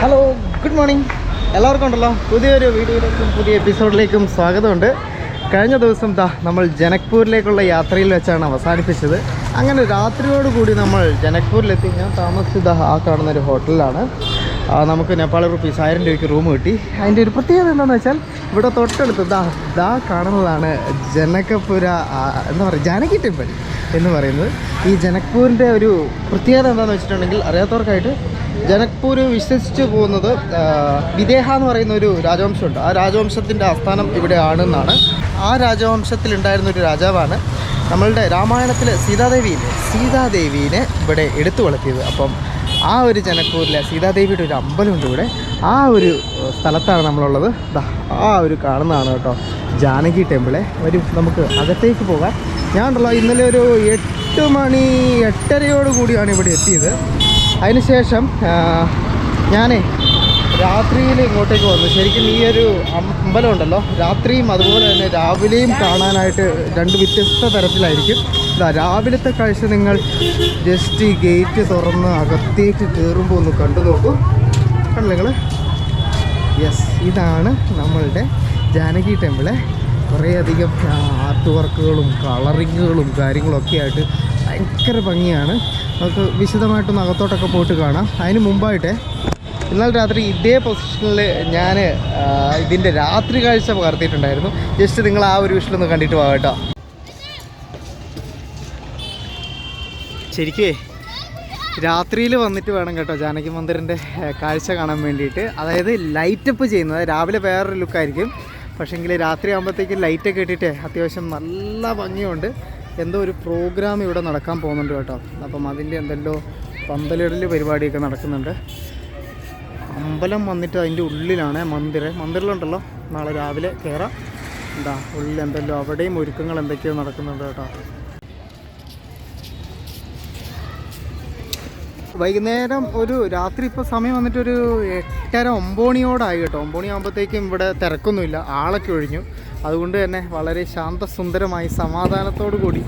Hello good morning എല്ലാവർക്കും ഉണ്ടല്ലോ. പുതിയൊരു വീഡിയോയിലേക്കും പുതിയ എപ്പിസോഡിലേക്കും സ്വാഗതമുണ്ട്. കഴിഞ്ഞ ദിവസം ദാ നമ്മൾ ജനക്പൂരിലേക്കുള്ള യാത്രയിൽ വെച്ചാണ് അവസാനിപ്പിച്ചത്. അങ്ങനെ രാത്രിയോടുകൂടി നമ്മൾ ജനക്പൂരിലെത്തി. ഞാൻ താമസിച്ചത് ആ കാണുന്ന ഒരു ഹോട്ടലിലാണ്. നമുക്ക് നേപ്പാൾ റുപ്പീസ് ആയിരം രൂപയ്ക്ക് റൂം കിട്ടി. അതിന്റെ ഒരു പ്രത്യേകത എന്താണെന്ന് വെച്ചാൽ ഇവിടെ തൊട്ടടുത്ത് ദാ ദാ കാണുന്നതാണ് ജനകപുര എന്താ പറയുക ജാനകി ടെമ്പിൾ എന്ന് പറയുന്നത്. ഈ ജനക്പൂരിന്റെ ഒരു പ്രത്യേകത എന്താണെന്ന് വെച്ചിട്ടുണ്ടെങ്കിൽ അറിയാത്തവർക്കായിട്ട് ജനക്പൂർ വിശ്വസിച്ച് പോകുന്നത് വിദേഹ എന്ന് പറയുന്ന ഒരു രാജവംശമുണ്ട്. ആ രാജവംശത്തിന്റെ ആസ്ഥാനം ഇവിടെയാണെന്നാണ്. ആ രാജവംശത്തിൽ ഉണ്ടായിരുന്ന ഒരു രാജാവാണ് നമ്മളുടെ രാമായണത്തിലെ സീതാദേവിയിൽ സീതാദേവീനെ ഇവിടെ എടുത്തു വളർത്തിയത്. അപ്പം ആ ഒരു ജനക്കൂറിലെ സീതാദേവിയുടെ ഒരു അമ്പലമുണ്ട് ഇവിടെ. ആ ഒരു സ്ഥലത്താണ് നമ്മളുള്ളത്. ആ ഒരു കാണുന്നതാണ് കേട്ടോ ജാനകി ടെമ്പിളെ. ഒരു നമുക്ക് അകത്തേക്ക് പോകാം. ഞാൻ ഉണ്ടല്ലോ ഇന്നലെ ഒരു എട്ട് മണി എട്ടരയോട് കൂടിയാണ് ഇവിടെ എത്തിയത്. അതിനുശേഷം ഞാനേ രാത്രിയിൽ ഇങ്ങോട്ടേക്ക് വന്നു. ശരിക്കും ഈ ഒരു അമ്പലം ഉണ്ടല്ലോ രാത്രിയും അതുപോലെ തന്നെ രാവിലെയും കാണാനായിട്ട് രണ്ട് വ്യത്യസ്ത തരത്തിലായിരിക്കും. ഇതാ രാവിലത്തെ കാഴ്ച നിങ്ങൾ ജസ്റ്റ് ഈ ഗേറ്റ് തുറന്ന് അകത്തേക്ക് കയറുമ്പോൾ ഒന്ന് കണ്ടു നോക്കൂ. കണ്ടു നിങ്ങൾ യെസ് ഇതാണ് നമ്മളുടെ ജാനകി ടെമ്പിളെ. കുറേയധികം ആർട്ട് വർക്കുകളും കളറിങ്ങുകളും കാര്യങ്ങളൊക്കെ ആയിട്ട് ഭയങ്കര ഭംഗിയാണ്. നമുക്ക് വിശദമായിട്ടൊന്ന് അകത്തോട്ടൊക്കെ പോയിട്ട് കാണാം. അതിന് മുമ്പായിട്ട് ഇന്നലെ രാത്രി ഇതേ പൊസിഷനിൽ ഞാൻ ഇതിന്റെ രാത്രി കാഴ്ച പകർത്തിയിട്ടുണ്ടായിരുന്നു. ജസ്റ്റ് നിങ്ങൾ ആ ഒരു വിഷലൊന്ന് കണ്ടിട്ട് പോകാം കേട്ടോ. ശരിക്കേ രാത്രിയിൽ വന്നിട്ട് വേണം കേട്ടോ ജാനകി മന്ദിറിന്റെ കാഴ്ച കാണാൻ വേണ്ടിയിട്ട്. അതായത് ലൈറ്റപ്പ് ചെയ്യുന്നത്. രാവിലെ വേറൊരു ലുക്കായിരിക്കും പക്ഷേങ്കിൽ രാത്രി ആകുമ്പോഴത്തേക്കും ലൈറ്റൊക്കെ ഇട്ടിട്ട് അത്യാവശ്യം നല്ല ഭംഗിയുണ്ട്. എന്തോ ഒരു പ്രോഗ്രാം ഇവിടെ നടക്കാൻ പോകുന്നുണ്ട് കേട്ടോ. അപ്പം അതിന്റെ എന്തെല്ലോ പന്തലിടൽ പരിപാടിയൊക്കെ നടക്കുന്നുണ്ട്. അമ്പലം വന്നിട്ട് അതിന്റെ ഉള്ളിലാണ് മന്ദിരം. മന്ദിരിലുണ്ടല്ലോ നാളെ രാവിലെ കയറാം. എന്താ ഉള്ളിൽ എന്തല്ലോ അവിടെയും ഒരുക്കങ്ങൾ എന്തൊക്കെയോ നടക്കുന്നുണ്ട് കേട്ടോ. വൈകുന്നേരം ഒരു രാത്രി ഇപ്പോൾ സമയം വന്നിട്ട് ഒരു എട്ടര ഒമ്പണിയോടായി കേട്ടോ. ഒമ്പണി ആകുമ്പോഴത്തേക്കും ഇവിടെ തിരക്കൊന്നുമില്ല. ആളൊക്കെ ഒഴിഞ്ഞു. അതുകൊണ്ട് തന്നെ വളരെ ശാന്തസുന്ദരമായി സമാധാനത്തോടു കൂടി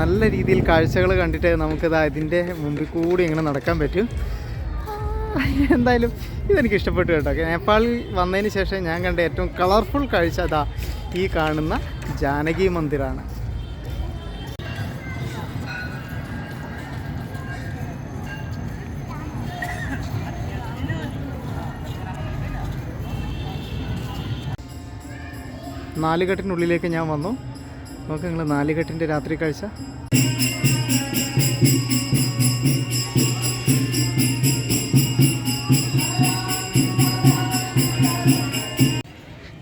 നല്ല രീതിയിൽ കാഴ്ചകൾ കണ്ടിട്ട് നമുക്കിതാ ഇതിന്റെ മുമ്പിൽ കൂടി ഇങ്ങനെ നടക്കാൻ പറ്റും. എന്തായാലും ഇതെനിക്ക് ഇഷ്ടപ്പെട്ടു കേട്ടോ നേപ്പാളിൽ വന്നതിന് ശേഷം ഞാൻ കണ്ട ഏറ്റവും കളർഫുൾ കാഴ്ച അതാ ഈ കാണുന്ന ജാനകി മന്ദിറാണ് നാലുകെട്ടിനുള്ളിലേക്ക് ഞാൻ വന്നു. നോക്ക് നിങ്ങൾ നാലുകെട്ടിന്റെ രാത്രി കാഴ്ച.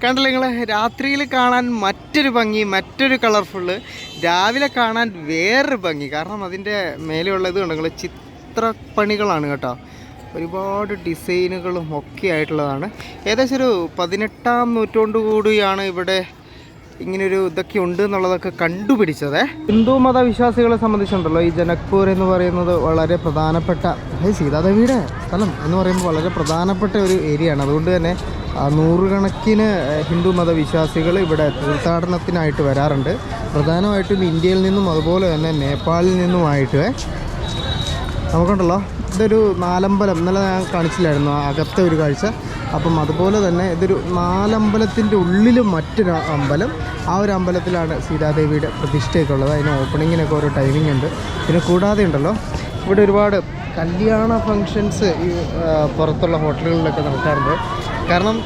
കണ്ടല്ലോ നിങ്ങൾ രാത്രിയിൽ കാണാൻ മറ്റൊരു ഭംഗി മറ്റൊരു കളർഫുള്ള്. രാവിലെ കാണാൻ വേറൊരു ഭംഗി. കാരണം അതിന്റെ മേലെയുള്ള ഇത് നിങ്ങൾ ചിത്രപ്പണികളാണ് കേട്ടോ. ഒരുപാട് ഡിസൈനുകളും ഒക്കെ ആയിട്ടുള്ളതാണ്. ഏകദേശം ഒരു പതിനെട്ടാം നൂറ്റാണ്ട് കൂടിയാണ് ഇവിടെ ഇങ്ങനൊരു ഇതൊക്കെ ഉണ്ട് എന്നുള്ളതൊക്കെ കണ്ടുപിടിച്ചത്. ഹിന്ദു മതവിശ്വാസികളെ സംബന്ധിച്ചുണ്ടല്ലോ ഈ ജനക്പൂർ എന്ന് പറയുന്നത് വളരെ പ്രധാനപ്പെട്ട സീതാദേവിയുടെ സ്ഥലം എന്ന് പറയുമ്പോൾ വളരെ പ്രധാനപ്പെട്ട ഒരു ഏരിയയാണ് അതുകൊണ്ട് തന്നെ നൂറുകണക്കിന് ഹിന്ദു മതവിശ്വാസികൾ ഇവിടെ തീർത്ഥാടനത്തിനായിട്ട് വരാറുണ്ട്. പ്രധാനമായിട്ടും ഇന്ത്യയിൽ നിന്നും അതുപോലെ തന്നെ നേപ്പാളിൽ നിന്നുമായിട്ട്. നമുക്കുണ്ടല്ലോ ഇതൊരു നാലമ്പലം ഇന്നലെ ഞാൻ കാണിച്ചില്ലായിരുന്നു അകത്തെ ഒരു കാഴ്ച. അപ്പം അതുപോലെ തന്നെ ഇതൊരു നാലമ്പലത്തിന്റെ ഉള്ളിലും മറ്റൊരു അമ്പലം. ആ ഒരു അമ്പലത്തിലാണ് സീതാദേവിയുടെ പ്രതിഷ്ഠയൊക്കെ ഉള്ളത്. അതിന് ഓപ്പണിങ്ങിനൊക്കെ ഓരോ ടൈമിംഗ് ഉണ്ട്. പിന്നെ കൂടാതെ ഉണ്ടല്ലോ ഇവിടെ ഒരുപാട് കല്യാണ ഫങ്ഷൻസ് ഈ പുറത്തുള്ള ഹോട്ടലുകളിലൊക്കെ നടക്കാറുണ്ട്. കാരണം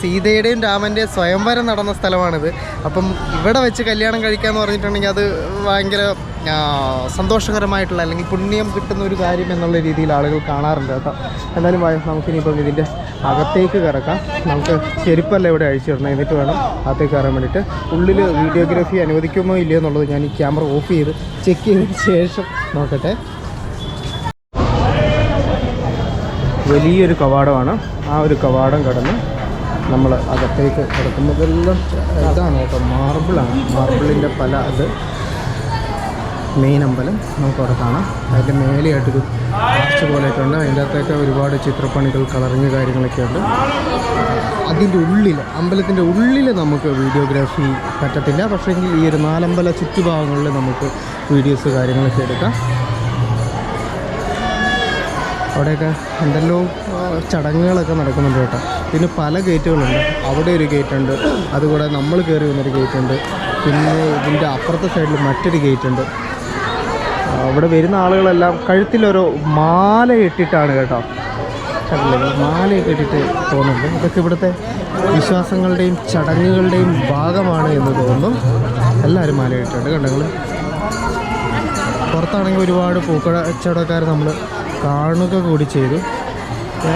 സീതയുടെയും രാമന്റെയും സ്വയംവരം നടന്ന സ്ഥലമാണിത്. അപ്പം ഇവിടെ വെച്ച് കല്യാണം കഴിക്കാമെന്ന് പറഞ്ഞിട്ടുണ്ടെങ്കിൽ അത് ഭയങ്കര സന്തോഷകരമായിട്ടുള്ള അല്ലെങ്കിൽ പുണ്യം കിട്ടുന്ന ഒരു കാര്യം എന്നുള്ള രീതിയിൽ ആളുകൾ കാണാറുണ്ട് കേട്ടോ. എന്തായാലും നമുക്കിനിയിപ്പം ഇതിന്റെ അകത്തേക്ക് കിടക്കാം നമുക്ക് ചെരുപ്പല്ല ഇവിടെ അഴിച്ചിടണം എന്നിട്ട് വേണം അകത്തേക്ക് കയറാൻ വേണ്ടിയിട്ട്. ഉള്ളിൽ വീഡിയോഗ്രാഫി അനുവദിക്കുമോ ഇല്ലയോ എന്നുള്ളത് ഞാൻ ഈ ക്യാമറ ഓഫ് ചെയ്ത് ചെക്ക് ചെയ്തതിന് ശേഷം നോക്കട്ടെ. വലിയൊരു കവാടമാണ്. ആ ഒരു കവാടം കടന്ന് നമ്മൾ അകത്തേക്ക് കിടക്കുമ്പോൾ ഇതെല്ലാം ഇതാണ് കേട്ടോ. മാർബിളാണ് മാർബിളിന്റെ പല ഇത്. മെയിൻ അമ്പലം. നമുക്ക് അവിടെ കാണാം. അതിന്റെ മേലെയായിട്ടൊരു ആർച്ച് പോലെയൊക്കെ ഉണ്ട് അതിന്റെ അകത്തൊക്കെ ഒരുപാട് ചിത്രപ്പണികൾ കളറിങ് കാര്യങ്ങളൊക്കെ ഉണ്ട് അതിന്റെ ഉള്ളിൽ അമ്പലത്തിന്റെ ഉള്ളിൽ നമുക്ക് വീഡിയോഗ്രാഫി പറ്റത്തില്ല. പക്ഷേങ്കിൽ ഈ ഒരു നാലമ്പല ചുറ്റുഭാഗങ്ങളിൽ നമുക്ക് വീഡിയോസ് കാര്യങ്ങളൊക്കെ എടുക്കാം. അവിടെയൊക്കെ എന്തെല്ലോ ചടങ്ങുകളൊക്കെ നടക്കുന്നുണ്ട് കേട്ടോ. പിന്നെ പല ഗേറ്റുകളുണ്ട്. അവിടെ ഒരു ഗേറ്റ് ഉണ്ട് അതുകൂടെ നമ്മൾ കയറി വന്നൊരു ഗേറ്റ് ഉണ്ട് പിന്നെ ഇതിന്റെ അപ്പുറത്തെ സൈഡിൽ മറ്റൊരു ഗേറ്റ് അവിടെ വരുന്ന ആളുകളെല്ലാം കഴുത്തിലൊരു മാല ഇട്ടിട്ടാണ് കേട്ടോ. മാലയൊക്കെ ഇട്ടിട്ട് പോകുന്നുണ്ട്. ഇതൊക്കെ ഇവിടുത്തെ വിശ്വാസങ്ങളുടെയും ചടങ്ങുകളുടെയും ഭാഗമാണ് എന്ന് തോന്നുന്നു. എല്ലാവരും മാല ഇട്ടിട്ടുണ്ട്. കണ്ടങ്ങൾ പുറത്താണെങ്കിൽ ഒരുപാട് പൂക്കട കച്ചവടക്കാർ നമ്മൾ കാണുക കൂടി ചെയ്തു. ഏ,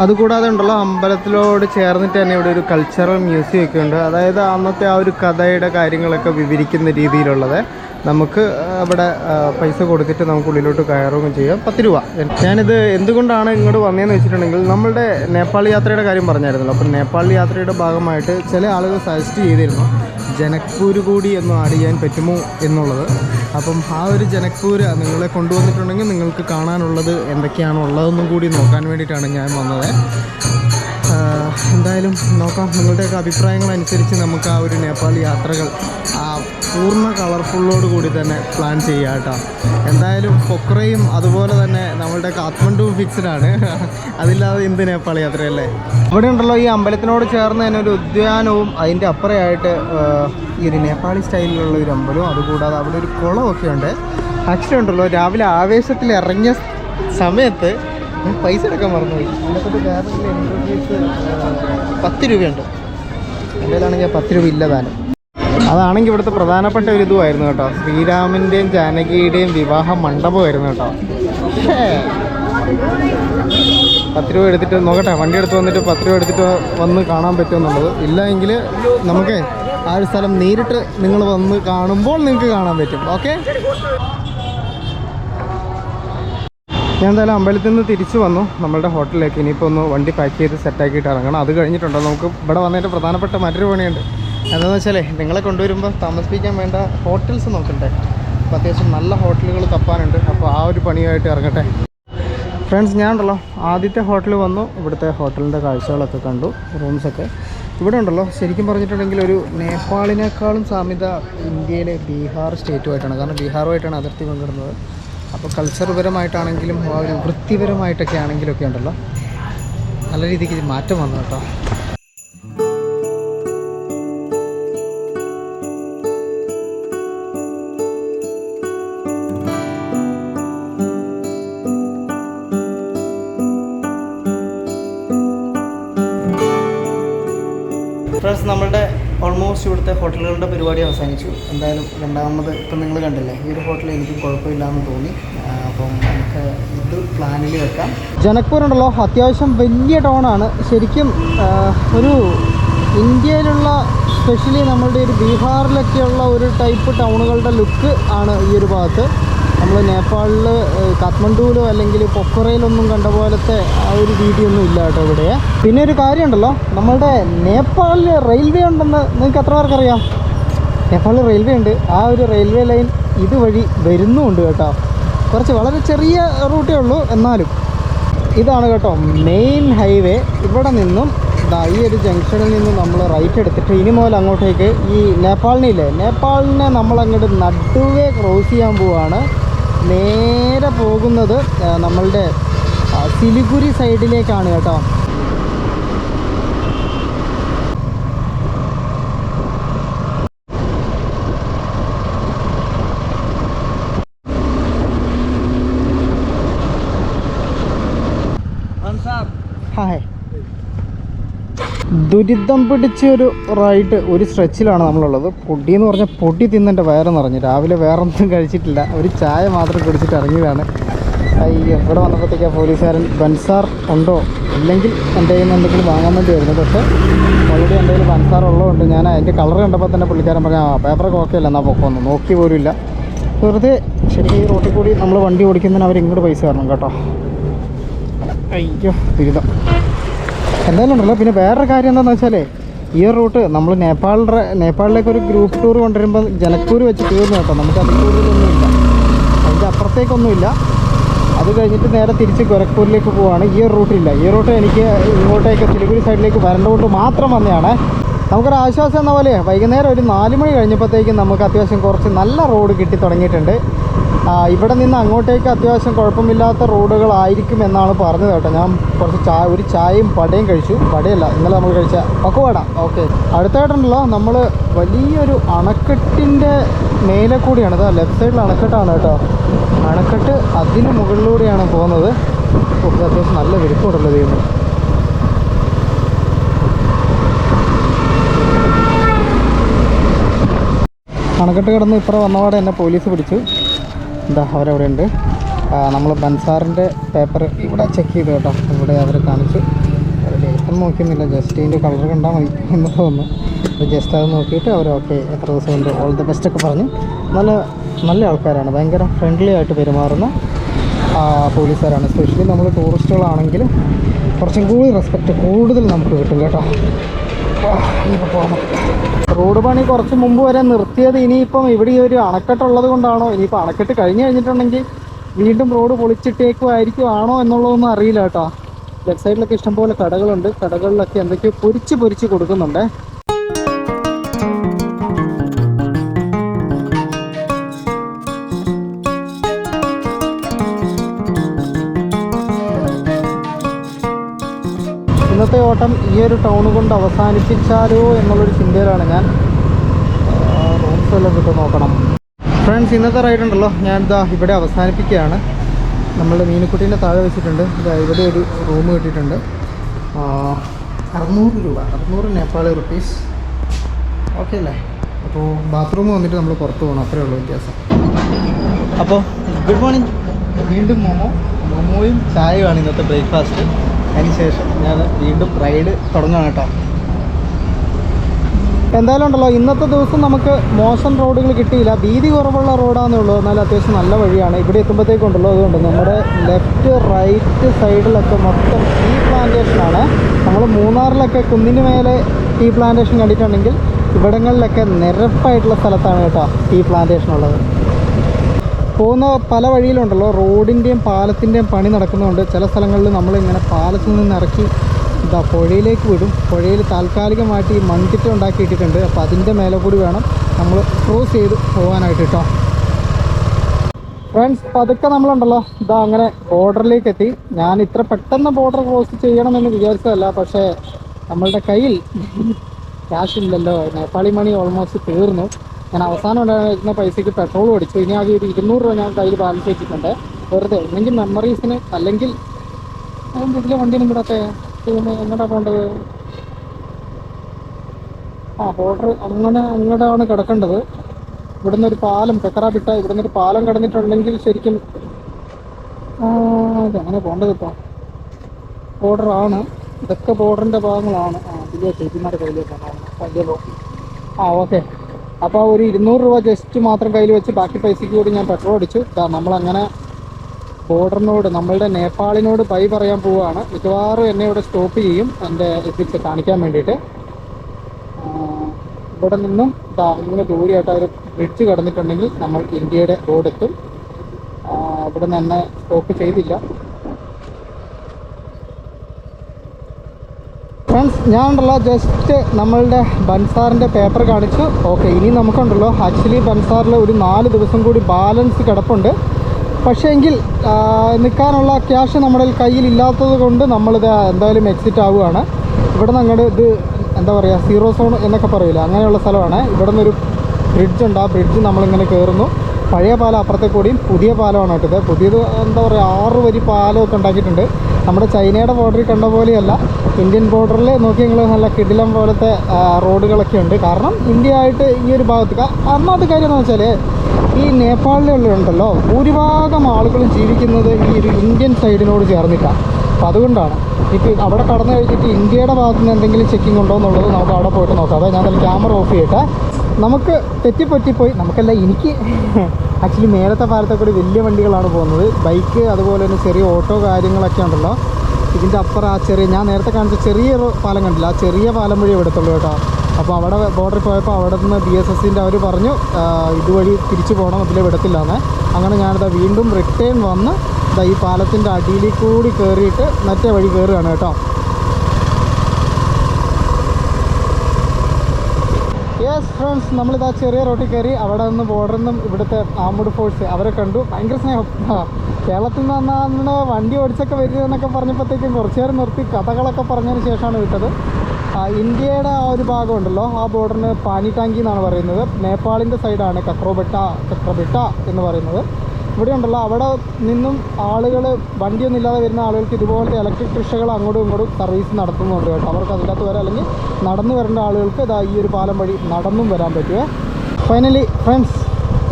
അതുകൂടാതെ ഉണ്ടല്ലോ അമ്പലത്തിലോട് ചേർന്നിട്ട് തന്നെ ഇവിടെ ഒരു കൾച്ചറൽ മ്യൂസിയം ഒക്കെ ഉണ്ട്. അതായത് അന്നത്തെ ആ ഒരു കഥയുടെ കാര്യങ്ങളൊക്കെ വിവരിക്കുന്ന രീതിയിലുള്ളത്. നമുക്ക് അവിടെ പൈസ കൊടുത്തിട്ട് നമുക്ക് ഉള്ളിലോട്ട് കയറുകയും ചെയ്യാം. പത്ത് രൂപ. ഞാനിത് എന്തുകൊണ്ടാണ് ഇങ്ങോട്ട് വന്നതെന്ന് വെച്ചിട്ടുണ്ടെങ്കിൽ നമ്മളുടെ നേപ്പാൾ യാത്രയുടെ കാര്യം പറഞ്ഞായിരുന്നല്ലോ. അപ്പം നേപ്പാൾ യാത്രയുടെ ഭാഗമായിട്ട് ചില ആളുകൾ സജസ്റ്റ് ചെയ്തിരുന്നു. ജനക്പൂര് കൂടി ഒന്ന് ആഡ് ചെയ്യാൻ പറ്റുമോ എന്നുള്ളത്. അപ്പം ആ ഒരു ജനക്പൂര് നിങ്ങളെ കൊണ്ടുവന്നിട്ടുണ്ടെങ്കിൽ നിങ്ങൾക്ക് കാണാനുള്ളത് എന്തൊക്കെയാണ് ഉള്ളതെന്നും കൂടി നോക്കാൻ വേണ്ടിയിട്ടാണ് ഞാൻ വന്നത്. എന്തായാലും നോക്കാം. നിങ്ങളുടെയൊക്കെ അഭിപ്രായങ്ങൾ അനുസരിച്ച് നമുക്ക് ആ ഒരു നേപ്പാൾ യാത്രകൾ ആ പൂർണ കളർഫുള്ളോട് കൂടി തന്നെ പ്ലാൻ ചെയ്യാം കേട്ടോ. എന്തായാലും പൊക്രയും അതുപോലെ തന്നെ നമ്മളുടെ കാത്മണ്ഡു ആണ്. അതില്ലാതെ എന്ത് നേപ്പാൾ യാത്രയല്ലേ? ഇവിടെ ഉണ്ടല്ലോ ഈ അമ്പലത്തിനോട് ചേർന്ന് തന്നെ ഒരു ഉദ്യാനവും അതിന്റെ അപ്പുറമായിട്ട് ഈ ഒരു നേപ്പാളി സ്റ്റൈലിലുള്ള ഒരു അമ്പലവും അതുകൂടാതെ അവിടെ ഒരു കുളമൊക്കെ ഉണ്ട്. ആക്ച്വലി ഉണ്ടല്ലോ രാവിലെ ആവേശത്തിൽ ഇറങ്ങിയ സമയത്ത് പൈസ എടുക്കാൻ മറന്നുപോയി. പത്ത് രൂപയുണ്ട്. എന്റെ പത്ത് രൂപ ഇല്ല താനും. അതാണെങ്കിൽ ഇവിടുത്തെ പ്രധാനപ്പെട്ട ഒരു ഇതുമായിരുന്നു കേട്ടോ. ശ്രീരാമന്റെയും ജാനകിയുടെയും വിവാഹ മണ്ഡപമായിരുന്നു കേട്ടോ. പത്ത് രൂപ എടുത്തിട്ട് നോക്കട്ടെ. വണ്ടി എടുത്ത് വന്നിട്ട് പത്ത് രൂപ എടുത്തിട്ട് വന്ന് കാണാൻ പറ്റുമെന്നുള്ളത് ഇല്ല എങ്കിൽ നമുക്ക് ആ ഒരു സ്ഥലം നേരിട്ട് നിങ്ങൾ വന്ന് കാണുമ്പോൾ നിങ്ങൾക്ക് കാണാൻ പറ്റും. ഓക്കെ? ഞാൻ എന്തായാലും അമ്പലത്തിൽ നിന്ന് തിരിച്ചു വന്നു. നമ്മളുടെ ഹോട്ടലിലേക്ക് ഇനിയിപ്പോൾ ഒന്ന് വണ്ടി പാക്ക് ചെയ്ത് സെറ്റാക്കിയിട്ട് ഇറങ്ങണം. അത് കഴിഞ്ഞിട്ടുണ്ടോ? നമുക്ക് ഇവിടെ വന്നതിന്റെ പ്രധാനപ്പെട്ട മറ്റൊരു പണിയുണ്ട്. എന്താണെന്ന് വെച്ചാലേ നിങ്ങളെ കൊണ്ടുവരുമ്പോൾ താമസിപ്പിക്കാൻ വേണ്ട ഹോട്ടൽസ് നോക്കണ്ടേ. അപ്പോൾ അത്യാവശ്യം നല്ല ഹോട്ടലുകൾ തപ്പാനുണ്ട്. അപ്പോൾ ആ ഒരു പണിയായിട്ട് ഇറങ്ങട്ടെ. ഫ്രണ്ട്സ് ഞാനുണ്ടല്ലോ. ആദ്യത്തെ ഹോട്ടലിൽ വന്നു. ഇവിടുത്തെ ഹോട്ടലിന്റെ കാഴ്ചകളൊക്കെ കണ്ടു. റൂംസൊക്കെ ഇവിടെ ഉണ്ടല്ലോ. ശരിക്കും പറഞ്ഞിട്ടുണ്ടെങ്കിൽ ഒരു നേപ്പാളിനേക്കാളും സാമ്യത ഇന്ത്യയിലെ ബീഹാർ സ്റ്റേറ്റുമായിട്ടാണ്. കാരണം ബീഹാറുമായിട്ടാണ് അതിർത്തി പങ്കിടുന്നത്. അപ്പോൾ കൾച്ചർപരമായിട്ടാണെങ്കിലും ആ ഒരു വൃത്തിപരമായിട്ടൊക്കെ ആണെങ്കിലും ഒക്കെ ഉണ്ടല്ലോ. നല്ല രീതിക്ക് മാറ്റം വന്നു കേട്ടോ. ഓൾമോസ്റ്റ് ഇവിടുത്തെ ഹോട്ടലുകളുടെ പരിപാടി അവസാനിച്ചു. എന്തായാലും രണ്ടാമത് ഇപ്പം നിങ്ങൾ കണ്ടില്ലേ ഈ ഒരു ഹോട്ടൽ എനിക്ക് കുഴപ്പമില്ലാന്ന് തോന്നി. ആ, അപ്പം നമുക്ക് ഇത് പ്ലാനിൽ വെക്കാം. ജനക്പൂർ ഉണ്ടല്ലോ അത്യാവശ്യം വലിയ ടൗണാണ്. ശരിക്കും ഒരു ഇന്ത്യയിലുള്ള സ്പെഷ്യലി നമ്മളുടെ ഒരു ബീഹാറിലൊക്കെയുള്ള ഒരു ടൈപ്പ് ടൗണുകളുടെ ലുക്ക് ആണ് ഈ ഒരു ഭാഗത്ത്. നമ്മൾ നേപ്പാളിൽ കാത്മണ്ഡുവിലോ അല്ലെങ്കിൽ പൊക്കറയിലൊന്നും കണ്ട പോലത്തെ ആ ഒരു രീതിയൊന്നും ഇല്ല കേട്ടോ ഇവിടെ. പിന്നെ ഒരു കാര്യമുണ്ടല്ലോ നമ്മളുടെ നേപ്പാളിൽ റെയിൽവേ ഉണ്ടെന്ന് നിങ്ങൾക്ക് എത്ര പേർക്കറിയാം നേപ്പാളിൽ റെയിൽവേ ഉണ്ട്. ആ ഒരു റെയിൽവേ ലൈൻ ഇതുവഴി വരുന്നുമുണ്ട് കേട്ടോ. കുറച്ച് വളരെ ചെറിയ റൂട്ടേ ഉള്ളൂ എന്നാലും. ഇതാണ് കേട്ടോ മെയിൻ ഹൈവേ. ഇവിടെ നിന്നും ഈ ഒരു ജംഗ്ഷനിൽ നിന്ന് നമ്മൾ റൈറ്റ് എടുത്തിട്ട് ഇനി മുതൽ അങ്ങോട്ടേക്ക് ഈ നേപ്പാളിനില്ലേ നേപ്പാളിനെ നമ്മൾ അങ്ങോട്ട് നടുവേ ക്രോസ് ചെയ്യാൻ പോവാണ്. നേരെ പോകുന്നത് നമ്മളുടെ സിലിഗുരി സൈഡിലേക്കാണ് കേട്ടോ. ദുരിതം പിടിച്ച ഒരു റൈഡ് ഒരു സ്ട്രെച്ചിലാണ് നമ്മളുള്ളത്. പൊടി എന്ന് പറഞ്ഞാൽ പൊടി തിന്നെന്റെ വയറ് നിറഞ്ഞു. രാവിലെ വേറെ ഒന്നും കഴിച്ചിട്ടില്ല. ഒരു ചായ മാത്രം കുടിച്ചിട്ട് ഇറങ്ങിയതാണ്. അയ്യോ ഇവിടെ വന്നപ്പോഴത്തേക്ക് ആ പോലീസുകാരൻ ബൻസാർ ഉണ്ടോ? ഇല്ലെങ്കിൽ എന്റെ കയ്യിൽ നിന്ന് എന്തെങ്കിലും വാങ്ങാൻ വേണ്ടി പക്ഷേ ഓൾറെഡി എന്റെ കയ്യിൽ ബൻസാർ ഉള്ളതുകൊണ്ട് ഞാൻ അതിന്റെ കളർ കണ്ടപ്പോൾ തന്നെ പുള്ളിക്കാരൻ പറഞ്ഞു ആ പേപ്പറൊക്കെ ഓക്കെ അല്ല എന്നാൽ പൊക്കമൊന്നും നോക്കി പോലും ഇല്ല. വെറുതെ ഈ റോട്ടിൽ കൂടി നമ്മൾ വണ്ടി ഓടിക്കുന്നതിന് അവർ ഇങ്ങോട്ട് പൈസ തരണം കേട്ടോ. അയ്യോ ദുരിതം. എന്തായാലും ഉണ്ടല്ലോ. പിന്നെ വേറൊരു കാര്യം എന്താണെന്ന് വെച്ചാലേ ഈ റൂട്ട് നമ്മൾ നേപ്പാളിലെ നേപ്പാളിലേക്ക് ഒരു ഗ്രൂപ്പ് ടൂർ കൊണ്ടുവരുമ്പോൾ ജനക്കൂർ വെച്ച് തീർന്നു കേട്ടോ. നമുക്ക് അതിൽ കൂടുതലൊന്നുമില്ല. അതിന്റെ അപ്പുറത്തേക്കൊന്നുമില്ല. അത് കഴിഞ്ഞിട്ട് നേരെ തിരിച്ച് ഗോരഖ്പൂരിലേക്ക് പോവാണ്. ഈ റൂട്ടില്ല. ഈ റൂട്ട് എനിക്ക് ഇങ്ങോട്ടേക്ക് സിലിഗുരി സൈഡിലേക്ക് വരേണ്ടതുകൊണ്ട് മാത്രം വന്നതാണ്. നമുക്കൊരു ആശ്വാസം എന്ന പോലെ വൈകുന്നേരം ഒരു നാല് മണി കഴിഞ്ഞപ്പോഴത്തേക്കും നമുക്ക് അത്യാവശ്യം കുറച്ച് നല്ല റോഡ് കിട്ടി തുടങ്ങിയിട്ടുണ്ട്. ഇവിടെ നിന്ന് അങ്ങോട്ടേക്ക് അത്യാവശ്യം കുഴപ്പമില്ലാത്ത റോഡുകളായിരിക്കും എന്നാണ് പറഞ്ഞത് കേട്ടോ. ഞാൻ കുറച്ച് ചായ ഒരു ചായയും പടയും കഴിച്ചു. പടയല്ല ഇന്നലെ നമ്മൾ കഴിച്ച പക്കുവട. ഓക്കെ. അടുത്തായിട്ടുണ്ടല്ലോ നമ്മൾ വലിയൊരു അണക്കെട്ടിന്റെ മേലെ കൂടിയാണ്. ഇതാ ലെഫ്റ്റ് സൈഡിൽ അണക്കെട്ടാണ് കേട്ടോ. അണക്കെട്ട് അതിന് മുകളിലൂടെയാണ് പോകുന്നത്. ഓക്കെ അത്യാവശ്യം നല്ല വലിപ്പമുണ്ടല്ലോ ദൈവം അണക്കെട്ട് കിടന്ന് ഇപ്പുറം വന്നപാടെ എന്നെ പോലീസ് പിടിച്ചു. എന്താ അവരവിടെ ഉണ്ട് നമ്മൾ ബൻസാറിന്റെ പേപ്പർ ഇവിടെ ചെക്ക് ചെയ്തു കേട്ടോ. ഇവിടെ അവർ കാണിച്ചു. അവർ ഡേറ്റം നോക്കിയൊന്നുമില്ല. ജസ്റ്റ് ഇതിന്റെ കളർ കണ്ടാൽ മതി എന്ന് തോന്നുന്നു. അപ്പോൾ ജസ്റ്റ് അത് നോക്കിയിട്ട് അവർ ഓക്കെ എത്ര ദിവസം ഉണ്ട് ഓൾ ദി ബെസ്റ്റ് ഒക്കെ പറഞ്ഞു. നല്ല നല്ല ആൾക്കാരാണ്. ഭയങ്കര ഫ്രണ്ട്ലി ആയിട്ട് പെരുമാറുന്ന പോലീസുകാരാണ്. സ്പെഷ്യലി നമ്മൾ ടൂറിസ്റ്റുകളാണെങ്കിൽ കുറച്ചും കൂടി റെസ്പെക്റ്റ് കൂടുതൽ നമുക്ക് കിട്ടും കേട്ടോ. ഇപ്പോൾ പോകാം പോകണം റോഡ് പണി കുറച്ച് മുമ്പ് വരെ നിർത്തിയത് ഇനിയിപ്പം ഇവിടെ ഒരു അണക്കെട്ടുള്ളത് കൊണ്ടാണോ? ഇനിയിപ്പോൾ അണക്കെട്ട് കഴിഞ്ഞ് കഴിഞ്ഞിട്ടുണ്ടെങ്കിൽ വീണ്ടും റോഡ് പൊളിച്ചിട്ടേക്കുമായിരിക്കും ആണോ എന്നുള്ളതൊന്നും അറിയില്ല കേട്ടോ. ലെഫ്റ്റ് സൈഡിലൊക്കെ ഇഷ്ടംപോലെ കടകളുണ്ട്. കടകളിലൊക്കെ എന്തൊക്കെയോ പൊരിച്ച് പൊരിച്ച് കൊടുക്കുന്നുണ്ട്. ഓട്ടം ഈ ഒരു ടൗൺ കൊണ്ട് അവസാനിപ്പിച്ചാലോ എന്നുള്ളൊരു ചിന്തയിലാണ് ഞാൻ. റൂംസ് എല്ലാം കിട്ടും നോക്കണം. ഫ്രണ്ട്സ് ഇന്നത്തെ റൈഡ് ഉണ്ടല്ലോ. ഇതാ ഇവിടെ അവസാനിപ്പിക്കുകയാണ്. നമ്മൾ മീനുക്കുട്ടീന്റെ താഴെ വെച്ചിട്ടുണ്ട്. ഇതാ ഇവിടെ ഒരു റൂം കിട്ടിയിട്ടുണ്ട്. അറുന്നൂറ് രൂപ. അറുന്നൂറ് നേപ്പാളി റുപ്പീസ് ഓക്കെ അല്ലേ? അപ്പോൾ ബാത്റൂം വന്നിട്ട് നമ്മൾ പുറത്ത് പോകണം. അത്രേ ഉള്ളൂ വ്യത്യാസം. അപ്പോൾ ഗുഡ് മോർണിംഗ് വീണ്ടും മോമോ. മോമോയും ചായയുമാണ് ഇന്നത്തെ ബ്രേക്ക്ഫാസ്റ്റ് അതിനുശേഷം ഞാൻ വീണ്ടും റൈഡ് തുടങ്ങുകയാണ് കേട്ടോ. എന്തായാലും ഉണ്ടല്ലോ ഇന്നത്തെ ദിവസം നമുക്ക് മോശം റോഡുകൾ കിട്ടിയില്ല. വീതി കുറവുള്ള റോഡാണെന്നേ ഉള്ളൂ. എന്നാൽ അത്യാവശ്യം നല്ല വഴിയാണ്. ഇവിടെ എത്തുമ്പോഴത്തേക്കുണ്ടല്ലോ അതുകൊണ്ട് നമ്മുടെ ലെഫ്റ്റ് റൈറ്റ് സൈഡിലൊക്കെ മൊത്തം ടീ പ്ലാന്റേഷനാണ് നമ്മൾ മൂന്നാറിലൊക്കെ കുന്നിന് മേലെ ടീ പ്ലാന്റേഷൻ കണ്ടിട്ടുണ്ടെങ്കിൽ ഇവിടങ്ങളിലൊക്കെ നിരപ്പായിട്ടുള്ള സ്ഥലത്താണ് കേട്ടോ ടീ പ്ലാന്റേഷൻ ഉള്ളത്. പോകുന്ന പല വഴിയിലുണ്ടല്ലോ. റോഡിന്റെയും പാലത്തിന്റെയും പണി നടക്കുന്നതുകൊണ്ട് ചില സ്ഥലങ്ങളിൽ നമ്മളിങ്ങനെ പാലത്തിൽ നിന്ന് ഇറക്കി ഇതാ പുഴയിലേക്ക് വിടും. പുഴയിൽ താൽക്കാലികമായിട്ട് ഈ മൺതിട്ട ഉണ്ടാക്കിയിട്ടിട്ടുണ്ട് അപ്പോൾ അതിന്റെ മേലെ കൂടി വേണം നമ്മൾ ക്രോസ് ചെയ്ത് പോകാനായിട്ട് കേട്ടോ ഫ്രണ്ട്സ് പതുക്കെ നമ്മളുണ്ടല്ലോ. ഇതാ അങ്ങനെ ബോർഡറിലേക്ക് എത്തി. ഞാൻ ഇത്ര പെട്ടെന്ന് ബോർഡർ ക്രോസ് ചെയ്യണമെന്ന് വിചാരിച്ചതല്ല. പക്ഷേ നമ്മളുടെ കയ്യിൽ ക്യാഷ് ഇല്ലല്ലോ. നേപ്പാളി മണി ഓൾമോസ്റ്റ് തീർന്നു. ഞാൻ അവസാനം ഉണ്ടായിരുന്ന പൈസയ്ക്ക് പെട്രോൾ അടിച്ചു ഇനി ആകെ ഒരു ഇരുന്നൂറ് രൂപ ഞാൻ കയ്യിൽ ബാലൻസ് വെച്ചിട്ടുണ്ട്. വെറുതെ. ഒന്നെങ്കിൽ മെമ്മറീസിന് അല്ലെങ്കിൽ എന്തെങ്കിലും വണ്ടി വിടത്തെ എങ്ങോട്ടാണ് പോകേണ്ടത് ആ ബോർഡർ അങ്ങനെ അങ്ങോട്ടാണ് കിടക്കേണ്ടത്. ഇവിടുന്ന് ഒരു പാലം പെക്കറാപിട്ട ഇവിടുന്ന് ഒരു പാലം കിടന്നിട്ടുണ്ടെങ്കിൽ ശരിക്കും ആ, അങ്ങനെ പോകേണ്ടത് ഇപ്പോൾ ബോർഡർ ആണ്. ഇതൊക്കെ ബോർഡറിന്റെ ഭാഗങ്ങളാണ്. ആ വലിയ ചേച്ചിമാരുടെ കയ്യിലേക്കാണ് വലിയ ആ ഓക്കെ അപ്പോൾ ഒരു ഇരുന്നൂറ് രൂപ ജസ്റ്റ് മാത്രം കയ്യിൽ വെച്ച് ബാക്കി പൈസയ്ക്ക് കൂടി ഞാൻ പെട്രോൾ അടിച്ചു. നമ്മളങ്ങനെ ബോർഡറിനോട് നമ്മളുടെ നേപ്പാളിനോട് പൈ പറയാൻ പോവുകയാണ്. മിക്കവാറും എന്നെ ഇവിടെ സ്റ്റോപ്പ് ചെയ്യും എന്റെ എത്തിച്ച് കാണിക്കാൻ വേണ്ടിയിട്ട്. ഇവിടെ നിന്നും ഇങ്ങനെ ദൂരെയായിട്ട് ഒരു ബ്രിഡ്ജ് കടന്നിട്ടുണ്ടെങ്കിൽ നമ്മൾ ഇന്ത്യയുടെ റോഡ് എത്തും. ആ, ഇവിടെ നിന്ന് എന്നെ സ്റ്റോപ്പ് ചെയ്തില്ല. ഫ്രണ്ട്സ് ഞാൻ ഉണ്ടല്ലോ ജസ്റ്റ് നമ്മളുടെ ബൻസാറിന്റെ പേപ്പർ കാണിച്ചു. ഓക്കെ ഇനി നമുക്കുണ്ടല്ലോ ആക്ച്വലി ബൻസാറിൽ ഒരു നാല് ദിവസം കൂടി ബാലൻസ് കിടപ്പുണ്ട്. പക്ഷേ എങ്കിൽ നിൽക്കാനുള്ള ക്യാഷ് നമ്മുടെ കയ്യിൽ ഇല്ലാത്തത് കൊണ്ട് നമ്മളിത് എന്തായാലും എക്സിറ്റ് ആവുകയാണ്. ഇവിടെ നിന്ന് അങ്ങോട്ട് ഇത് എന്താ പറയുക സീറോ സോൺ എന്നൊക്കെ പറയില്ല അങ്ങനെയുള്ള സ്ഥലമാണ്. ഇവിടെ നിന്നൊരു ബ്രിഡ്ജ് ഉണ്ട്. ആ ബ്രിഡ്ജ് നമ്മളിങ്ങനെ കയറുന്നു പഴയ പാലം അപ്പുറത്തെ കൂടിയും പുതിയ പാലമാണ് കേട്ടത് പുതിയത് എന്താ പറയുക ആറ് വരി പാലമൊക്കെ ഉണ്ടാക്കിയിട്ടുണ്ട്. നമ്മുടെ ചൈനയുടെ ബോർഡറിൽ കണ്ട പോലെയല്ല. ഇന്ത്യൻ ബോർഡറിൽ നോക്കി നിങ്ങൾ നല്ല കിടിലം പോലത്തെ റോഡുകളൊക്കെ ഉണ്ട്. കാരണം ഇന്ത്യ ആയിട്ട് ഈ ഒരു ഭാഗത്ത് അന്നാത്തെ കാര്യം എന്ന് വെച്ചാൽ ഈ നേപ്പാളിലുണ്ടല്ലോ ഭൂരിഭാഗം ആളുകളും ജീവിക്കുന്നത് ഈ ഒരു ഇന്ത്യൻ സൈഡിനോട് ചേർന്നിട്ടാണ് അപ്പോൾ അതുകൊണ്ടാണ്. ഇപ്പോൾ അവിടെ കടന്നു കഴിഞ്ഞിട്ട് ഇന്ത്യയുടെ ഭാഗത്തുനിന്ന് എന്തെങ്കിലും ചെക്കിംഗ് ഉണ്ടോ എന്നുള്ളത് നമുക്ക് അവിടെ പോയിട്ട് നോക്കാം. അതായത് ഞാൻ ക്യാമറ ഓഫ് ചെയ്യട്ടെ. നമുക്ക് തെറ്റിപ്പറ്റിപ്പോയി. നമുക്കല്ല എനിക്ക് ആക്ച്വലി മേലത്തെ പാലത്തെ കൂടി വലിയ വണ്ടികളാണ് പോകുന്നത്. ബൈക്ക് അതുപോലെ തന്നെ ചെറിയ ഓട്ടോ കാര്യങ്ങളൊക്കെ ഉണ്ടല്ലോ. ഇതിന്റെ അപ്പുറം ആ ചെറിയ ഞാൻ നേരത്തെ കാണിച്ച ചെറിയ പാലം കണ്ടില്ല. ആ ചെറിയ പാലം വഴി എടുത്തുള്ളൂ കേട്ടോ. അപ്പോൾ അവിടെ ബോർഡറിൽ പോയപ്പോൾ അവിടെ നിന്ന് ബി എസ് എസിന്റെ അവർ പറഞ്ഞു ഇതുവഴി തിരിച്ചു പോകണം അതിലെ വിടത്തില്ലാന്ന്. അങ്ങനെ ഞാനിതാ വീണ്ടും റിട്ടേൺ വന്ന് ഈ പാലത്തിന്റെ അടിയിൽ കൂടി കയറിയിട്ട് മറ്റേ വഴി കയറുകയാണ് കേട്ടോ. ഫ്രണ്ട്സ് നമ്മളിതാ ചെറിയ റോട്ടിൽ കയറി അവിടെ നിന്ന് ബോർഡറിൽ നിന്നും ഇവിടുത്തെ ആംബുഡ് ഫോഴ്സ് അവരെ കണ്ടു. ഭയങ്കര സ്നേഹം. കേരളത്തിൽ നിന്ന് വന്നാണ് വണ്ടി ഓടിച്ചൊക്കെ വരികയെന്നൊക്കെ പറഞ്ഞപ്പോഴത്തേക്കും കുറച്ച് നേരം നിർത്തി കഥകളൊക്കെ പറഞ്ഞതിന് ശേഷമാണ് വിട്ടത്. ഇന്ത്യയുടെ ആ ഒരു ഭാഗമുണ്ടല്ലോ ആ ബോർഡറിന് പാനി ടാങ്കി എന്നാണ് പറയുന്നത്. നേപ്പാളിന്റെ സൈഡാണ് കക്രോബെട്ട ചക്രബെട്ട എന്ന് പറയുന്നത്. ഇവിടെ ഉണ്ടല്ലോ അവിടെ നിന്നും ആളുകൾ വണ്ടിയൊന്നും ഇല്ലാതെ വരുന്ന ആളുകൾക്ക് ഇതുപോലത്തെ ഇലക്ട്രിക് റിക്ഷകൾ അങ്ങോട്ടും ഇങ്ങോട്ടും സർവീസ് നടത്തുന്നുണ്ട് കേട്ടോ. അവർക്ക് അതിനകത്ത് വരാം അല്ലെങ്കിൽ നടന്നു വരേണ്ട ആളുകൾക്ക് ഇതാ ഈ ഒരു പാലം വഴി നടന്നും വരാൻ പറ്റുമേ ഫൈനലി ഫ്രണ്ട്സ്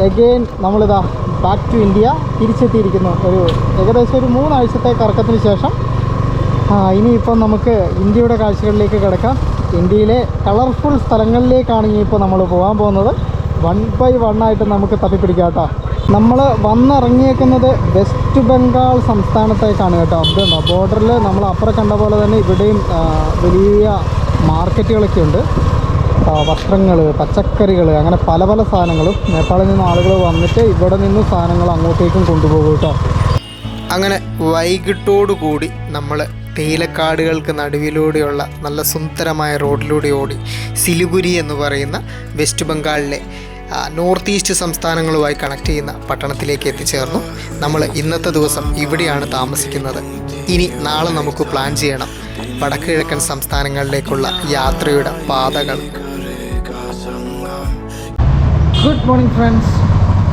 എഗെയിൻ നമ്മളിതാ ബാക്ക് ടു ഇന്ത്യ തിരിച്ചെത്തിയിരിക്കുന്നു. ഒരു ഏകദേശം ഒരു മൂന്നാഴ്ചത്തെ കറക്കത്തിന് ശേഷം ഇനിയിപ്പം നമുക്ക് ഇന്ത്യയുടെ കാഴ്ചകളിലേക്ക് കിടക്കാം. ഇന്ത്യയിലെ കളർഫുൾ സ്ഥലങ്ങളിലേക്കാണ് ഇനിയിപ്പോൾ നമ്മൾ പോകാൻ പോകുന്നത്. വൺ ബൈ വൺ ആയിട്ട് നമുക്ക് തപ്പിപ്പിടിക്കാം കേട്ടോ. നമ്മൾ വന്നിറങ്ങിയേക്കുന്നത് വെസ്റ്റ് ബംഗാൾ സംസ്ഥാനത്തേക്കാണ് കേട്ടോ. അതുണ്ടോ ബോർഡറിൽ നമ്മൾ അപ്പുറം കണ്ട പോലെ തന്നെ ഇവിടെയും വലിയ മാർക്കറ്റുകളൊക്കെ ഉണ്ട്. വസ്ത്രങ്ങൾ പച്ചക്കറികൾ അങ്ങനെ പല പല സാധനങ്ങളും നേപ്പാളിൽ നിന്ന് ആളുകൾ വന്നിട്ട് ഇവിടെ നിന്ന് സാധനങ്ങൾ അങ്ങോട്ടേക്കും കൊണ്ടുപോകും കേട്ടോ. അങ്ങനെ വൈകിട്ടോടുകൂടി നമ്മൾ തേയിലക്കാടുകൾക്ക് നടുവിലൂടെയുള്ള നല്ല സുന്ദരമായ റോഡിലൂടെ ഓടി സിലിഗുരി എന്ന് പറയുന്ന വെസ്റ്റ് ബംഗാളിലെ നോർത്ത് ഈസ്റ്റ് സംസ്ഥാനങ്ങളുമായി കണക്ട് ചെയ്യുന്ന പട്ടണത്തിലേക്ക് എത്തിച്ചേർന്നു. നമ്മൾ ഇന്നത്തെ ദിവസം ഇവിടെയാണ് താമസിക്കുന്നത്. ഇനി നാളെ നമുക്ക് പ്ലാൻ ചെയ്യണം വടക്ക് കിഴക്കൻ സംസ്ഥാനങ്ങളിലേക്കുള്ള യാത്രയുടെ പാതകൾ. ഗുഡ് മോർണിംഗ് ഫ്രണ്ട്സ്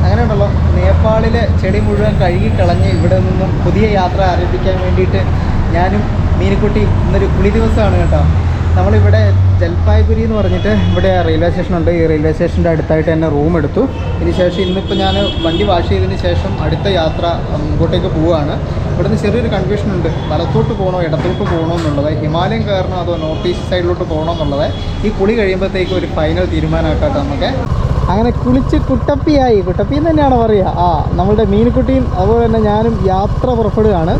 അങ്ങനെ ഉണ്ടല്ലോ നേപ്പാളിലെ ചെടി മുഴുവൻ കഴുകി കളഞ്ഞ് ഇവിടെ നിന്നും പുതിയ യാത്ര ആരംഭിക്കാൻ വേണ്ടിയിട്ട് ഞാനും മീനിക്കുട്ടി ഇന്നൊരു കുളി ദിവസമാണ് കേട്ടോ. നമ്മളിവിടെ ജൽപായ്ഗുരി എന്ന് പറഞ്ഞിട്ട് ഇവിടെ റെയിൽവേ സ്റ്റേഷൻ ഉണ്ട്. ഈ റെയിൽവേ സ്റ്റേഷന്റെ അടുത്തായിട്ട് തന്നെ റൂം എടുത്തു. ഇതിന് ശേഷം ഇന്നിപ്പോൾ ഞാൻ വണ്ടി വാഷ് ചെയ്തതിന് ശേഷം അടുത്ത യാത്ര ഇങ്ങോട്ടേക്ക് പോവുകയാണ്. ഇവിടുന്ന് ചെറിയൊരു കൺഫ്യൂഷൻ ഉണ്ട്. വലത്തോട്ട് പോകണോ ഇടത്തോട്ട് പോകണോ എന്നുള്ളത്. ഹിമാലയം കയറണോ അതോ നോർത്ത് ഈസ്റ്റ് സൈഡിലോട്ട് പോകണോ എന്നുള്ളത്. ഈ കുളി കഴിയുമ്പോഴത്തേക്ക് ഒരു ഫൈനൽ തീരുമാനമാക്കാം നമുക്ക്. അങ്ങനെ കുളിച്ച് കുട്ടപ്പിയായി. കുട്ടപ്പിയെന്ന് തന്നെയാണ് പറയുക? ആ നമ്മളുടെ മീൻകുട്ടിയും അതുപോലെ തന്നെ ഞാനും യാത്ര പുറപ്പെടുകയാണ്.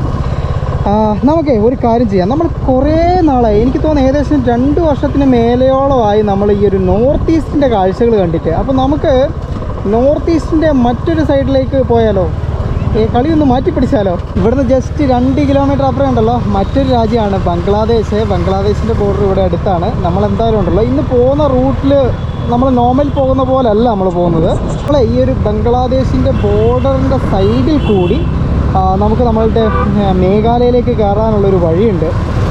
നമുക്കേ ഒരു കാര്യം ചെയ്യാം. നമ്മൾ കുറേ നാളായി എനിക്ക് തോന്നുന്നു ഏകദേശം രണ്ട് വർഷത്തിന് മേലെയോളമായി നമ്മൾ ഈ ഒരു നോർത്ത് ഈസ്റ്റിന്റെ കാഴ്ചകൾ കണ്ടിട്ട്. അപ്പോൾ നമുക്ക് നോർത്ത് ഈസ്റ്റിന്റെ മറ്റൊരു സൈഡിലേക്ക് പോയാലോ? ഈ കളി ഒന്ന് മാറ്റി പിടിച്ചാലോ? ഇവിടുന്ന് ജസ്റ്റ് രണ്ട് കിലോമീറ്റർ അപ്പുറം ഉണ്ടല്ലോ. മറ്റൊരു രാജ്യമാണ് ബംഗ്ലാദേശ്. ബംഗ്ലാദേശിന്റെ ബോർഡർ ഇവിടെ അടുത്താണ്. നമ്മൾ എന്തായാലും ഉണ്ടല്ലോ. ഇന്ന് പോകുന്ന റൂട്ടിൽ നമ്മൾ നോർമൽ പോകുന്ന പോലെയല്ല നമ്മൾ പോകുന്നത്. നമ്മൾ ഈ ഒരു ബംഗ്ലാദേശിന്റെ ബോർഡറിന്റെ സൈഡിൽ കൂടി നമുക്ക് നമ്മളുടെ ആ, മേഘാലയയിലേക്ക് കയറാനുള്ളൊരു വഴിയുണ്ട്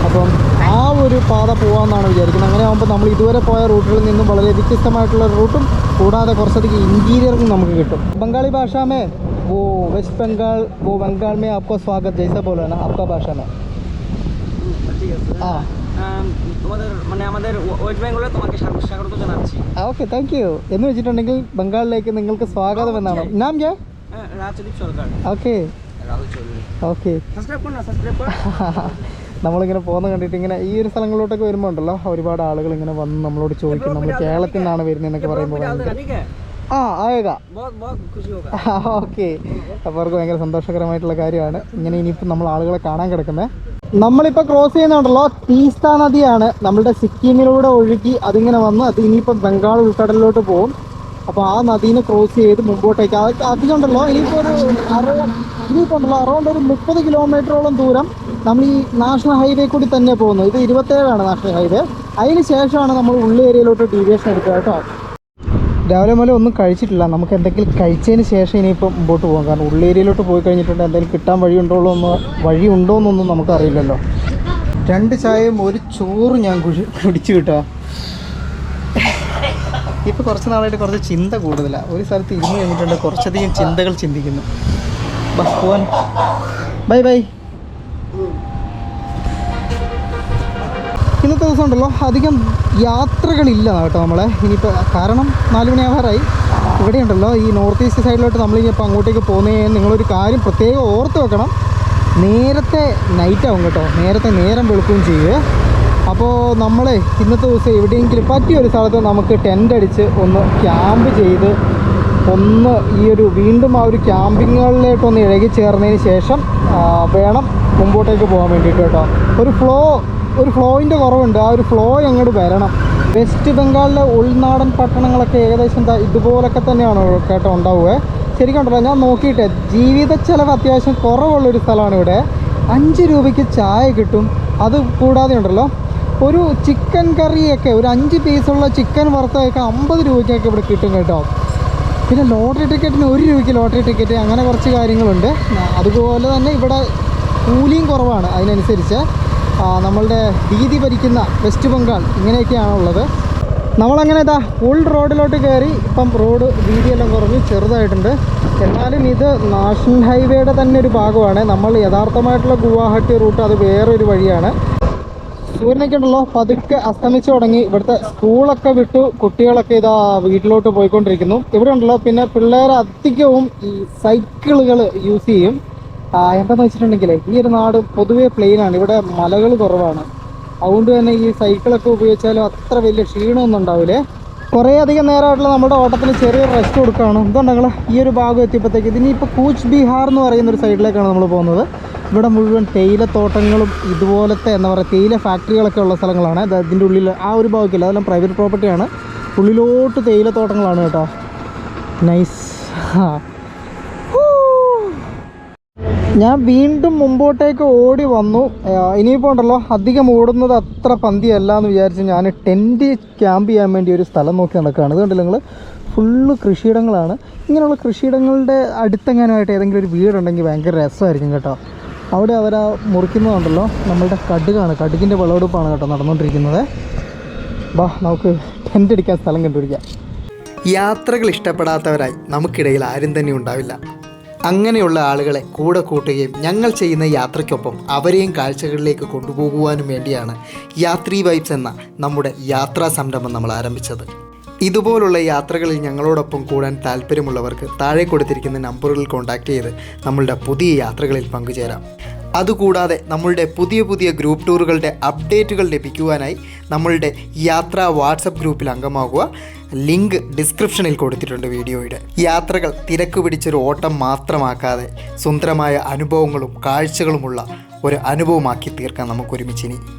അപ്പം ആ ഒരു പാത പോകാമെന്നാണ് വിചാരിക്കുന്നത് അങ്ങനെ ആകുമ്പോൾ നമ്മൾ ഇതുവരെ പോയ റൂട്ടുകളിൽ നിന്നും വളരെ വ്യത്യസ്തമായിട്ടുള്ള റൂട്ടും കൂടാതെ കുറച്ചധികം ഇൻറ്റീരിയറും നമുക്ക് കിട്ടും ബംഗാളി ഭാഷ में वो वेस्ट बंगाल वो बंगाल में आपको स्वागत जैसा बोला ना आपका भाषा में ঠিক আছে हाँ আম, তোমাদের মানে আমাদের ওয়ে- ওয়েস্ট বেঙ্গলে তোমাকে স্বাগত স্বাগত জানাচ্ছি ഓക്കെ താങ്ക് യു എന്ന് വെച്ചിട്ടുണ്ടെങ്കിൽ ബംഗാളിലേക്ക് നിങ്ങൾക്ക് സ്വാഗതം എന്നാണ് നാം ജയ হ্যাঁ রাজদীপ সরকার ഓക്കെ রাহুল চৌধুরী ഓക്കെ നമ്മളിങ്ങനെ പോകുന്ന കണ്ടിട്ട് ഇങ്ങനെ ഈ ഒരു സ്ഥലങ്ങളിലോട്ടൊക്കെ വരുമ്പോ ഉണ്ടല്ലോ ഒരുപാട് ആളുകൾ ഇങ്ങനെ വന്ന് നമ്മളോട് ചോദിക്കും നമ്മൾ കേരളത്തിൽ നിന്നാണ് വരുന്നതെന്നൊക്കെ പറയുമ്പോൾ ആ ആയേക. ഓക്കെ അപ്പോൾ അവർക്ക് ഭയങ്കര സന്തോഷകരമായിട്ടുള്ള കാര്യമാണ്. ഇങ്ങനെ ഇനിയിപ്പോൾ നമ്മൾ ആളുകളെ കാണാൻ കിടക്കുന്നത് നമ്മളിപ്പോൾ ക്രോസ് ചെയ്യുന്നുണ്ടല്ലോ തീസ്ത നദിയാണ്. നമ്മളുടെ സിക്കിമിലൂടെ ഒഴുകി അതിങ്ങനെ വന്ന് അത് ഇനിയിപ്പോൾ ബംഗാൾ ഉൾക്കടലിലോട്ട് പോകും അപ്പോൾ ആ നദീനെ ക്രോസ് ചെയ്ത് മുമ്പോട്ടേക്ക്. അത് അതിലുണ്ടല്ലോ ഇനിയിപ്പോൾ ഒരു അറൗ ഇനിയിപ്പോണ്ടല്ലോ അറൗണ്ട് ഒരു മുപ്പത് കിലോമീറ്ററോളം ദൂരം നമ്മൾ ഈ നാഷണൽ ഹൈവേ കൂടി തന്നെ പോകുന്നു. ഇത് ഇരുപത്തേഴാണ് നാഷണൽ ഹൈവേ അതിന് ശേഷമാണ് നമ്മൾ ഉള്ളി ഏരിയയിലോട്ട് ഡീവിയേഷൻ എടുക്കുക കേട്ടോ. രാവിലെ മുതലേ ഒന്നും കഴിച്ചിട്ടില്ല. നമുക്ക് എന്തെങ്കിലും കഴിച്ചതിന് ശേഷം ഇനിയിപ്പോൾ മുമ്പോട്ട് പോകാം. കാരണം ഉള്ളേരിയയിലോട്ട് പോയി കഴിഞ്ഞിട്ടുണ്ട്. എന്തെങ്കിലും കിട്ടാൻ വഴിയുണ്ടോ എന്ന് വഴി ഉണ്ടോ എന്നൊന്നും നമുക്കറിയില്ലല്ലോ. രണ്ട് ചായയും ഒരു ചോറ് ഞാൻ കുടിച്ചു കിട്ടുക ഇപ്പോൾ കുറച്ച് നാളായിട്ട് കുറച്ച് ചിന്ത കൂടുതലാണ് ഒരു സ്ഥലത്ത് ഇരുന്ന് കഴിഞ്ഞിട്ടുണ്ട് കുറച്ചധികം ചിന്തകൾ ചിന്തിക്കുന്നു. ബസ് പോവാൻ. Bye bye. ഇന്നത്തെ ദിവസം ഉണ്ടല്ലോ അധികം യാത്രകളില്ല കേട്ടോ നമ്മളെ. ഇനിയിപ്പോൾ കാരണം നാല് മണിയാവാറായി ഇവിടെ ഉണ്ടല്ലോ ഈ നോർത്ത് ഈസ്റ്റ് സൈഡിലോട്ട് നമ്മളിപ്പോൾ അങ്ങോട്ടേക്ക് പോകുന്നേ നിങ്ങളൊരു കാര്യം പ്രത്യേകം ഓർത്ത് വെക്കണം. നേരത്തെ നൈറ്റ് ആവും കേട്ടോ. നേരത്തെ നേരം വെളുക്കുകയും ചെയ്യുക അപ്പോൾ നമ്മളെ ഇന്നത്തെ ദിവസം എവിടെയെങ്കിലും പറ്റിയ ഒരു സ്ഥലത്ത് നമുക്ക് ടെന്റ് അടിച്ച് ഒന്ന് ക്യാമ്പ് ചെയ്ത് ഒന്ന് ഈ ഒരു വീണ്ടും ആ ഒരു ക്യാമ്പിങ്ങുകളിലേക്കൊന്ന് ഇഴകി ചേർന്നതിന് ശേഷം വേണം മുമ്പോട്ടേക്ക് പോകാൻ വേണ്ടിയിട്ട് കേട്ടോ. ഒരു ഫ്ലോ ഒരു ഫ്ലോയിന്റെ കുറവുണ്ട്. ആ ഒരു ഫ്ലോ അങ്ങോട്ട് വരണം. വെസ്റ്റ് ബംഗാളിലെ ഉൾനാടൻ പട്ടണങ്ങളൊക്കെ ഏകദേശം എന്താ ഇതുപോലൊക്കെ തന്നെയാണ് കേട്ടോ ഉണ്ടാവുക. ശരിക്കും ഉണ്ടല്ലോ ഞാൻ നോക്കിയിട്ട് ജീവിത ചെലവ് അത്യാവശ്യം കുറവുള്ളൊരു സ്ഥലമാണ് ഇവിടെ. അഞ്ച് രൂപയ്ക്ക് ചായ കിട്ടും. അത് കൂടാതെ ഉണ്ടല്ലോ ഒരു ചിക്കൻ കറിയൊക്കെ ഒരു അഞ്ച് പീസുള്ള ചിക്കൻ വറുത്തതൊക്കെ അമ്പത് രൂപയ്ക്കൊക്കെ ഇവിടെ കിട്ടും കേട്ടോ. പിന്നെ ലോട്ടറി ടിക്കറ്റിന് ഒരു രൂപയ്ക്ക് ലോട്ടറി ടിക്കറ്റ് അങ്ങനെ കുറച്ച് കാര്യങ്ങളുണ്ട്. അതുപോലെ തന്നെ ഇവിടെ കൂലിയും കുറവാണ് അതിനനുസരിച്ച്. നമ്മളുടെ ഭീതി ഭരിക്കുന്ന വെസ്റ്റ് ബംഗാൾ ഇങ്ങനെയൊക്കെയാണുള്ളത് നമ്മളങ്ങനെ ഇതാ ഫുൾ റോഡിലോട്ട് കയറി ഇപ്പം റോഡ് വീതിയെല്ലാം കുറഞ്ഞ് ചെറുതായിട്ടുണ്ട്. എന്നാലും ഇത് നാഷണൽ ഹൈവേയുടെ തന്നെ ഒരു ഭാഗമാണ്. നമ്മൾ യഥാർത്ഥമായിട്ടുള്ള ഗുവാഹട്ടി റൂട്ട് അത് വേറൊരു വഴിയാണ്. സൂര്യനൊക്കെ ഉണ്ടല്ലോ പതുക്കെ അസ്തമിച്ചു തുടങ്ങി. ഇവിടുത്തെ സ്കൂളൊക്കെ വിട്ടു. കുട്ടികളൊക്കെ ഇതാ വീട്ടിലോട്ട് പോയിക്കൊണ്ടിരിക്കുന്നു. ഇവിടെ ഉണ്ടല്ലോ. പിന്നെ പിള്ളേർ അധികവും ഈ സൈക്കിളുകൾ യൂസ് ചെയ്യും. എന്താണെന്ന് വെച്ചിട്ടുണ്ടെങ്കിൽ ഈ ഒരു നാട് പൊതുവെ പ്ലെയിൻ ആണ്. ഇവിടെ മലകൾ കുറവാണ്. അതുകൊണ്ട് തന്നെ ഈ സൈക്കിളൊക്കെ ഉപയോഗിച്ചാലും അത്ര വലിയ ക്ഷീണമൊന്നും ഉണ്ടാവില്ലേ കുറേ അധികം നേരമായിട്ടുള്ള നമ്മുടെ ഓട്ടത്തിന് ചെറിയൊരു റെസ്റ്റ് കൊടുക്കുകയാണ്. എന്തുകൊണ്ടാ ഈ ഒരു ഭാഗം എത്തിയപ്പോഴത്തേക്ക് ഇതിനിപ്പോൾ കൂച്ച് ബീഹാർ എന്ന് പറയുന്ന ഒരു സൈഡിലേക്കാണ് നമ്മൾ പോകുന്നത്. ഇവിടെ മുഴുവൻ തേയിലത്തോട്ടങ്ങളും ഇതുപോലത്തെ എന്താ പറയുക തേയില ഫാക്ടറികളൊക്കെ ഉള്ള സ്ഥലങ്ങളാണ്. ഇതിന്റെ ഉള്ളിൽ ആ ഒരു ഭാഗത്തില്ല അതെല്ലാം പ്രൈവറ്റ് പ്രോപ്പർട്ടിയാണ് ഉള്ളിലോട്ട് തേയിലത്തോട്ടങ്ങളാണ് കേട്ടോ. നൈസ് ഞാൻ വീണ്ടും മുമ്പോട്ടേക്ക് ഓടി വന്നു. ഇനിയിപ്പോൾ ഉണ്ടല്ലോ അധികം ഓടുന്നത് അത്ര പന്തിയല്ല എന്ന് വിചാരിച്ച് ഞാൻ ടെന്റ് ക്യാമ്പ് ചെയ്യാൻ വേണ്ടി ഒരു സ്ഥലം നോക്കി നടക്കുകയാണ്. ഇത് കണ്ടില്ല നിങ്ങൾ ഫുള്ള് കൃഷിയിടങ്ങളാണ്. ഇങ്ങനെയുള്ള കൃഷിയിടങ്ങളുടെ അടുത്തെങ്ങാനുമായിട്ട് ഏതെങ്കിലും ഒരു വീടുണ്ടെങ്കിൽ ഭയങ്കര രസമായിരിക്കും കേട്ടോ. അവിടെ അവർ ആ മുറിക്കുന്നതുണ്ടല്ലോ. നമ്മളുടെ കടുകാണ്. കടുകിന്റെ വിളവെടുപ്പാണ് കേട്ടോ നടന്നുകൊണ്ടിരിക്കുന്നത്. ബാ നമുക്ക് ടെന്റ് അടിക്കാൻ സ്ഥലം കണ്ടുപിടിക്കാം. യാത്രകൾ ഇഷ്ടപ്പെടാത്തവരായി നമുക്കിടയിൽ ആരും തന്നെ ഉണ്ടാവില്ല. അങ്ങനെയുള്ള ആളുകളെ കൂടെ കൂട്ടുകയും ഞങ്ങൾ ചെയ്യുന്ന യാത്രയ്ക്കൊപ്പം അവരെയും കാഴ്ചകളിലേക്ക് കൊണ്ടുപോകുവാനും വേണ്ടിയാണ് യാത്രി വൈബ്സ് എന്ന നമ്മുടെ യാത്രാ സംരംഭം നമ്മൾ ആരംഭിച്ചത്. ഇതുപോലുള്ള യാത്രകളിൽ ഞങ്ങളോടൊപ്പം കൂടാൻ താല്പര്യമുള്ളവർക്ക് താഴെ കൊടുത്തിരിക്കുന്ന നമ്പറുകളിൽ കോൺടാക്റ്റ് ചെയ്ത് നമ്മളുടെ പുതിയ യാത്രകളിൽ പങ്കുചേരാം. അതുകൂടാതെ നമ്മളുടെ പുതിയ പുതിയ ഗ്രൂപ്പ് ടൂറുകളുടെ അപ്ഡേറ്റുകൾ ലഭിക്കുവാനായി നമ്മളുടെ യാത്രാ വാട്സപ്പ് ഗ്രൂപ്പിൽ അംഗമാകുക. ലിങ്ക് ഡിസ്ക്രിപ്ഷനിൽ കൊടുത്തിട്ടുണ്ട് വീഡിയോയുടെ. യാത്രകൾ തിരക്ക് പിടിച്ചൊരു ഓട്ടം മാത്രമാക്കാതെ സുന്ദരമായ അനുഭവങ്ങളും കാഴ്ചകളുമുള്ള ഒരു അനുഭവമാക്കി തീർക്കാൻ നമുക്കൊരുമിച്ചിനി.